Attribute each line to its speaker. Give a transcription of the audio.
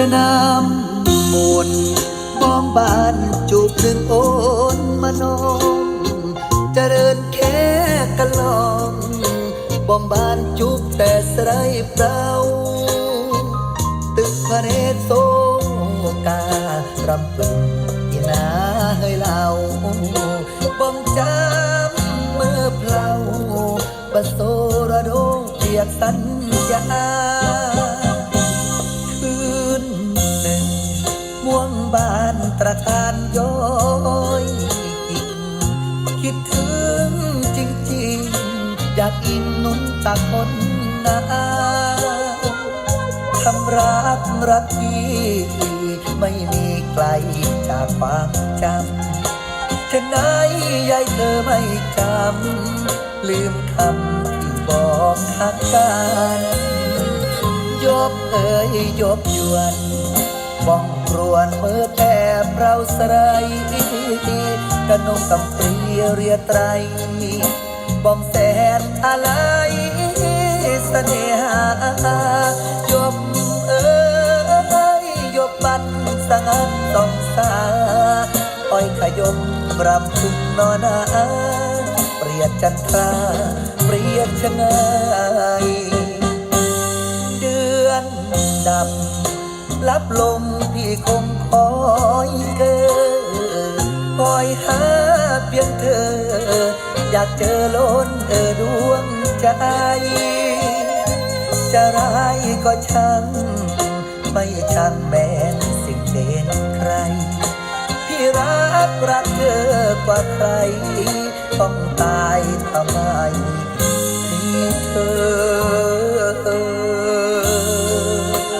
Speaker 1: จะนำมนต์มองบานจูบดึงโอนมานองเจริญแค่กะลองบอมบานจุบแต่สไรเปล่าตึกพระเนตรโซการำพึงยีนาเฮยเล่าบ่มจำเมื่อเพลาปะโซระโดงเปียกสัญญา ตระการย้อยกิ่งคิดถึงจริงๆ อยากอิงหนุนตักคนนาทำรักรักพี่ไม่มีไกลจากความจำฉะไหนยายเธอไม่จำลืมคำที่บอกทักกันยบเอ่ยยบยวนบ้องรวนเมื่อแก่เราสไรกนงกำปรีเรียไตรบ้องแสนอะไรเสน่หายบเอ่ยยบบันสงันต้องสาอ้อยขยมรำพึงนอนาเปรียบจันทราเปรียบชะไงายเดือนดับ รับลมพี่คงคอยเกอคอยหาเพียงเธอ อยากเจอล้นเออดวงใจ จะร้ายก็ช่างไม่ช่างแม้นสิ่งเด่นใคร พี่รักรักเธอกว่าใคร